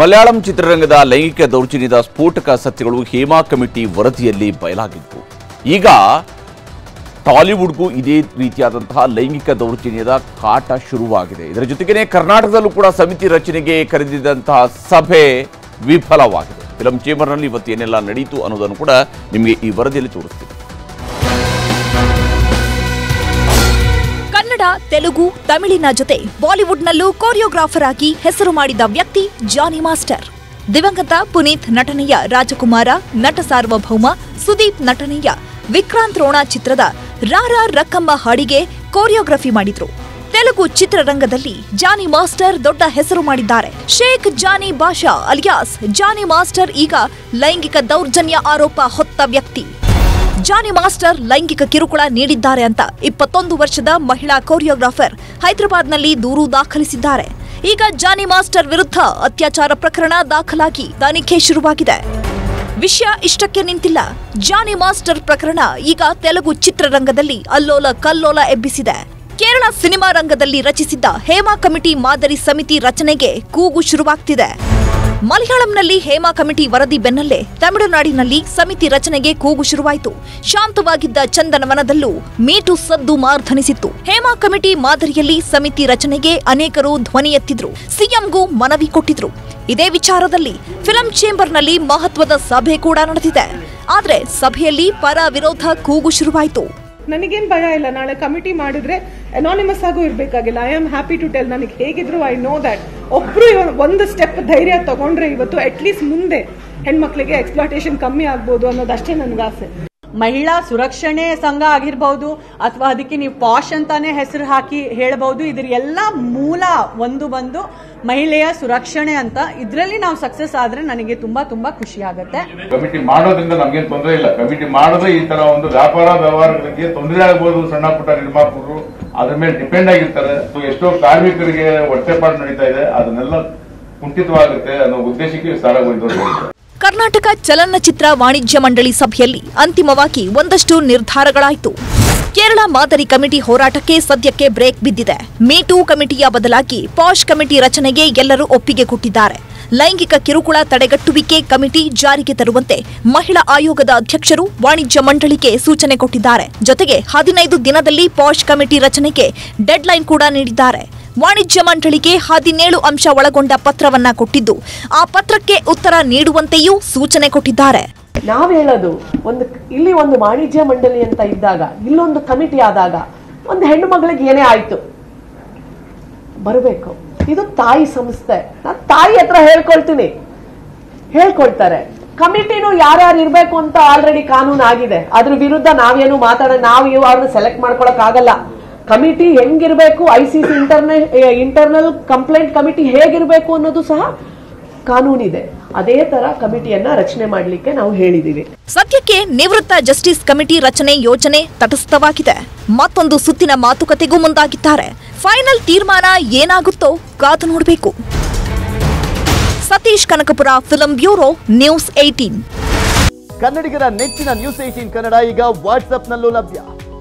ಮಲಯಾಳಂ ಚಿತ್ರರಂಗದ ಲೈಂಗಿಕ ದೌರ್ಜನ್ಯದ ಸ್ಫೋಟಕ ಸತ್ಯಗಳು ಹೇಮಾ ಕಮಿಟಿ ವರದಿಯಲ್ಲಿ ಬಯಲಾಗಿತ್ತು. ಈಗ ಟಾಲಿವುಡ್ಗೂ ಇದೇ ರೀತಿಯಾದಂತಹ ಲೈಂಗಿಕ ದೌರ್ಜನ್ಯದ ಕಾಟ ಶುರುವಾಗಿದೆ. ಇದರ ಜೊತೆಗೇನೆ ಕರ್ನಾಟಕದಲ್ಲೂ ಕೂಡ ಸಮಿತಿ ರಚನೆಗೆ ಕರೆದಿದ್ದಂತಹ ಸಭೆ ವಿಫಲವಾಗಿದೆ. ಫಿಲಂ ಚೇಂಬರ್ನಲ್ಲಿ ಇವತ್ತು ಏನೆಲ್ಲ ನಡೀತು ಅನ್ನೋದನ್ನು ಕೂಡ ನಿಮಗೆ ಈ ವರದಿಯಲ್ಲಿ ತೋರಿಸ್ತೀವಿ ತೆಲುಗು, ತಮಿಳಿನ ಜೊತೆ ಬಾಲಿವುಡ್ನಲ್ಲೂ ಕೋರಿಯೋಗ್ರಾಫರ್ ಆಗಿ ಹೆಸರು ಮಾಡಿದ ವ್ಯಕ್ತಿ ಜಾನಿ ಮಾಸ್ಟರ್. ದಿವಂಗತ ಪುನೀತ್ ನಟನೆಯ ರಾಜಕುಮಾರ, ನಟ ಸಾರ್ವಭೌಮ ಸುದೀಪ್ ನಟನೆಯ ವಿಕ್ರಾಂತ್ ರೋಣ ಚಿತ್ರದ ರಾರಾ ರಕ್ಕಮ್ಮ ಹಾಡಿಗೆ ಕೋರಿಯೋಗ್ರಫಿ ಮಾಡಿದ್ರು. ತೆಲುಗು ಚಿತ್ರರಂಗದಲ್ಲಿ ಜಾನಿ ಮಾಸ್ಟರ್ ದೊಡ್ಡ ಹೆಸರು ಮಾಡಿದ್ದಾರೆ. ಶೇಖ್ ಜಾನಿ ಬಾಷಾ, ಅಲಿಯಾಸ್ ಜಾನಿ ಮಾಸ್ಟರ್ ಈಗ ಲೈಂಗಿಕ ದೌರ್ಜನ್ಯ ಆರೋಪ ಹೊತ್ತ ವ್ಯಕ್ತಿ. ಜಾನಿ ಮಾಸ್ಟರ್ ಲೈಂಗಿಕ ಕಿರುಕುಳ ನೀಡಿದ್ದಾರೆ ಅಂತ ಇಪ್ಪತ್ತೊಂದು ವರ್ಷದ ಮಹಿಳಾ ಕೊರಿಯೋಗ್ರಾಫರ್ ಹೈದರಾಬಾದ್ನಲ್ಲಿ ದೂರು ದಾಖಲಿಸಿದ್ದಾರೆ. ಈಗ ಜಾನಿ ಮಾಸ್ಟರ್ ವಿರುದ್ಧ ಅತ್ಯಾಚಾರ ಪ್ರಕರಣ ದಾಖಲಾಗಿ ತನಿಖೆ ಶುರುವಾಗಿದೆ. ವಿಷಯ ಇಷ್ಟಕ್ಕೆ ನಿಂತಿಲ್ಲ. ಜಾನಿ ಮಾಸ್ಟರ್ ಪ್ರಕರಣ ಈಗ ತೆಲುಗು ಚಿತ್ರರಂಗದಲ್ಲಿ ಅಲ್ಲೋಲ ಕಲ್ಲೋಲ ಎಬ್ಬಿಸಿದೆ. ಕೇರಳ ಸಿನಿಮಾ ರಂಗದಲ್ಲಿ ರಚಿಸಿದ್ದ ಹೇಮಾ ಕಮಿಟಿ ಮಾದರಿ ಸಮಿತಿ ರಚನೆಗೆ ಕೂಗು ಶುರುವಾಗ್ತಿದೆ. ಮಲಯಾಳಂನಲ್ಲಿ ಹೇಮಾ ಕಮಿಟಿ ವರದಿ ಬೆನ್ನಲ್ಲೇ ತಮಿಳುನಾಡಿನಲ್ಲಿ ಸಮಿತಿ ರಚನೆಗೆ ಕೂಗು ಶುರುವಾಯಿತು. ಶಾಂತವಾಗಿದ್ದ ಚಂದನವನದಲ್ಲೂ ಮೀಟು ಸದ್ದು ಮಾರ್ಧನಿಸಿತ್ತು. ಹೇಮಾ ಕಮಿಟಿ ಮಾದರಿಯಲ್ಲಿ ಸಮಿತಿ ರಚನೆಗೆ ಅನೇಕರು ಧ್ವನಿ ಎತ್ತಿದ್ರು. ಸಿಎಂಗೂ ಮನವಿ ಕೊಟ್ಟಿದ್ರು. ಇದೇ ವಿಚಾರದಲ್ಲಿ ಫಿಲಂ ಚೇಂಬರ್ನಲ್ಲಿ ಮಹತ್ವದ ಸಭೆ ಕೂಡ ನಡೆದಿದೆ. ಆದರೆ ಸಭೆಯಲ್ಲಿ ಪರ ವಿರೋಧ ಕೂಗು ಶುರುವಾಯಿತು. ನನಗೇನ್ ಭಯ ಇಲ್ಲ. ನಾಳೆ ಕಮಿಟಿ ಮಾಡಿದ್ರೆ ಅನಾನಿಮಸ್ ಆಗೂ ಇರಬೇಕಾಗಿಲ್ಲ. I am happy to tell ನನಗೆ ಹೇಗಿದ್ರು ಐ ನೋ ದಟ್ ಒಬ್ರು ಒಂದು ಸ್ಟೆಪ್ ಧೈರ್ಯ ತಗೊಂಡ್ರೆ ಇವತ್ತು ಅಟ್ಲೀಸ್ಟ್ ಮುಂದೆ ಹೆಣ್ಮಕ್ಳಿಗೆ ಎಕ್ಸ್ಪ್ಲಾಟೇಷನ್ ಕಮ್ಮಿ ಆಗ್ಬೋದು ಅನ್ನೋದಷ್ಟೇ ನನಗೆ ಆಸೆ ಮಹಿಳಾ ಸುರಕ್ಷಣೆ ಸಂಘ ಆಗಿರ್ಬಹುದು ಅಥವಾ ಅದಕ್ಕೆ ನೀವು ಪಾಶ್ ಅಂತಾನೆ ಹೆಸರು ಹಾಕಿ ಹೇಳಬಹುದು. ಇದ್ರ ಎಲ್ಲ ಮೂಲ ಒಂದು ಬಂದು ಮಹಿಳೆಯ ಸುರಕ್ಷಣೆ ಅಂತ. ಇದರಲ್ಲಿ ನಾವು ಸಕ್ಸಸ್ ಆದ್ರೆ ನನಗೆ ತುಂಬಾ ತುಂಬಾ ಖುಷಿ ಆಗುತ್ತೆ. ಕಮಿಟಿ ಮಾಡೋದ್ರಿಂದ ನಮ್ಗೇನು ತೊಂದರೆ ಇಲ್ಲ. ಕಮಿಟಿ ಮಾಡೋದೇ ಈ ತರ ಒಂದು ವ್ಯಾಪಾರ ವ್ಯವಹಾರಗಳಿಗೆ ತೊಂದರೆ ಆಗ್ಬೋದು. ಸಣ್ಣ ಪುಟ್ಟ ನಿರ್ಮಾಪಕರು ಅದ್ರ ಮೇಲೆ ಡಿಪೆಂಡ್ ಆಗಿರ್ತಾರೆ. ಎಷ್ಟೋ ಕಾರ್ಮಿಕರಿಗೆ ಹೊಟ್ಟೆಪಾಡು ನಡೀತಾ ಇದೆ. ಅದನ್ನೆಲ್ಲ ಕುಂಠಿತವಾಗುತ್ತೆ ಅನ್ನೋ ಉದ್ದೇಶಕ್ಕೆ ಸಾರಾಗೋಯ್ತು ಕರ್ನಾಟಕ ಚಲನಚಿತ್ರ ವಾಣಿಜ್ಯ ಮಂಡಳಿ ಸಭೆಯಲ್ಲಿ ಅಂತಿಮವಾಗಿ ಒಂದಷ್ಟು ನಿರ್ಧಾರಗಳಾಯಿತು. ಕೇರಳ ಮಾದರಿ ಕಮಿಟಿ ಹೋರಾಟಕ್ಕೆ ಸದ್ಯಕ್ಕೆ ಬ್ರೇಕ್ ಬಿದ್ದಿದೆ. ಮೀಟೂ ಕಮಿಟಿಯ ಬದಲಾಗಿ ಪಾಶ್ ಕಮಿಟಿ ರಚನೆಗೆ ಎಲ್ಲರೂ ಒಪ್ಪಿಗೆ ಕೊಟ್ಟಿದ್ದಾರೆ. ಲೈಂಗಿಕ ಕಿರುಕುಳ ತಡೆಗಟ್ಟುವಿಕೆ ಕಮಿಟಿ ಜಾರಿಗೆ ತರುವಂತೆ ಮಹಿಳಾ ಆಯೋಗದ ಅಧ್ಯಕ್ಷರು ವಾಣಿಜ್ಯ ಮಂಡಳಿಗೆ ಸೂಚನೆ ಕೊಟ್ಟಿದ್ದಾರೆ. ಜೊತೆಗೆ ಹದಿನೈದು ದಿನದಲ್ಲಿ ಪಾಶ್ ಕಮಿಟಿ ರಚನೆಗೆ ಡೆಡ್ಲೈನ್ ಕೂಡ ನೀಡಿದ್ದಾರೆ. ವಾಣಿಜ್ಯ ಮಂಡಳಿಗೆ ಹದಿನೇಳು ಅಂಶ ಒಳಗೊಂಡ ಪತ್ರವನ್ನ ಕೊಟ್ಟಿದ್ದು. ಆ ಪತ್ರಕ್ಕೆ ಉತ್ತರ ನೀಡುವಂತೆಯೂ ಸೂಚನೆ ಕೊಟ್ಟಿದ್ದಾರೆ. ನಾವ್ ಹೇಳೋದು, ಒಂದು ಇಲ್ಲಿ ಒಂದು ವಾಣಿಜ್ಯ ಮಂಡಳಿ ಅಂತ ಇದ್ದಾಗ, ಇಲ್ಲೊಂದು ಕಮಿಟಿ ಆದಾಗ ಒಂದು ಹೆಣ್ಣು ಮಗಳಿಗೆ ಏನೇ ಆಯ್ತು. ಬರಬೇಕು. ಇದು ತಾಯಿ ಸಂಸ್ಥೆ. ನಾನು ತಾಯಿ ಹತ್ರ ಹೇಳ್ಕೊಳ್ತೀನಿ. ಹೇಳ್ಕೊಳ್ತಾರೆ. ಕಮಿಟಿನೂ ಯಾರ್ಯಾರು ಇರಬೇಕು ಅಂತ ಆಲ್ರೆಡಿ ಕಾನೂನು ಆಗಿದೆ ಅದ್ರ ವಿರುದ್ಧ ನಾವೇನು ಮಾತಾಡ, ನಾವು ಇವ್ರನ್ನ ಸೆಲೆಕ್ಟ್ ಮಾಡ್ಕೊಳಕ್ ಆಗಲ್ಲ. Committee ಹೆಂಗಿರಬೇಕು? I C C intern internal complaint committee ಹೇಗಿರಬೇಕು ಅನ್ನೋದು ಸಹ ಕಾನೂನಿದೆ. ಅದೇ ತರ ಕಮಿಟಿಯನ್ನ ರಚನೆ ಮಾಡಲಿಕ್ಕೆ ನಾವು ಹೇಳಿದೀವಿ. ಸದ್ಯಕ್ಕೆ ನಿವೃತ್ತ ಜಸ್ಟಿಸ್ ಕಮಿಟಿ ರಚನೆ ಯೋಜನೆ ತಟಸ್ಥವಾಗಿದೆ. ಮತ್ತೊಂದು ಸುತ್ತಿನ ಮಾತುಕತೆಗೂ ಮುಂದಾಗಿದ್ದಾರೆ. ಫೈನಲ್ ತೀರ್ಮಾನ ಏನಾಗುತ್ತೋ ಕಾದು ನೋಡಬೇಕು. Satish Kanakapura film bureau news eighteen ಕನ್ನಡಿಗರ ನೆಚ್ಚಿನ ನ್ಯೂಸ್ ಏಟೀನ್ ಕನ್ನಡ ಈಗ ವಾಟ್ಸ್ಆಪ್ನಲ್ಲೂ ಲಭ್ಯ.